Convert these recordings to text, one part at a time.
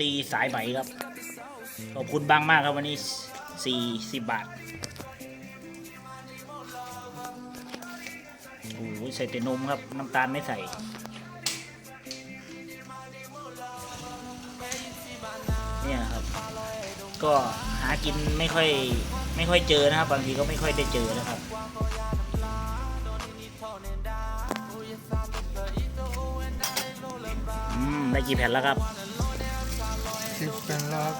ตีสายไหมครับ ขอบคุณบางมากครับวันนี้สี่สิบบาทโอ้โหใส่แต่นมครับ น้ำตาลไม่ใส่เนี่ยครับ ก็หากินไม่ค่อยไม่ค่อยเจอนะครับ บางทีก็ไม่ค่อยได้เจอนะครับอืมได้กี่แผ่นแล้วครับ สิบเป็นรอบ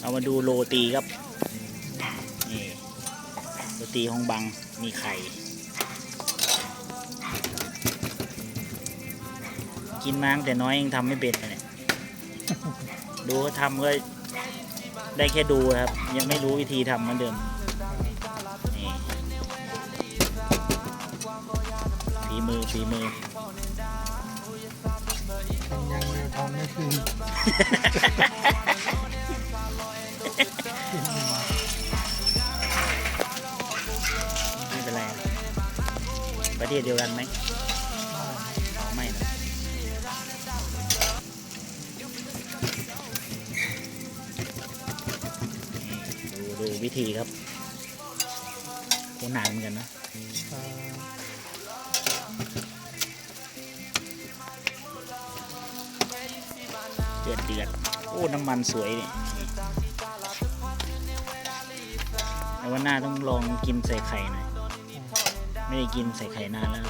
เอามาดูโรตีครับ นี่โรตีของบังมีไข่ กินมาตั้งแต่น้อยยังทำไม่เป็นเลยเนี่ยดูเขาทำก็ได้แค่ดูนะครับ ยังไม่รู้วิธีทำเหมือนเดิม มือฝีมือยังเดียวทำไม่ถึงไม่เป็นไรนะประเทศเดียวกันไหมไม่นะดูดูวิธีครับโคหนานเหมือนกันนะ เดือดเดือดโอ้น้ำมันสวยเนี่ยแต่ว่าหน้าต้องลองกินใส่ไข่หน่อย ไม่ได้กินใส่ไข่นานแล้ว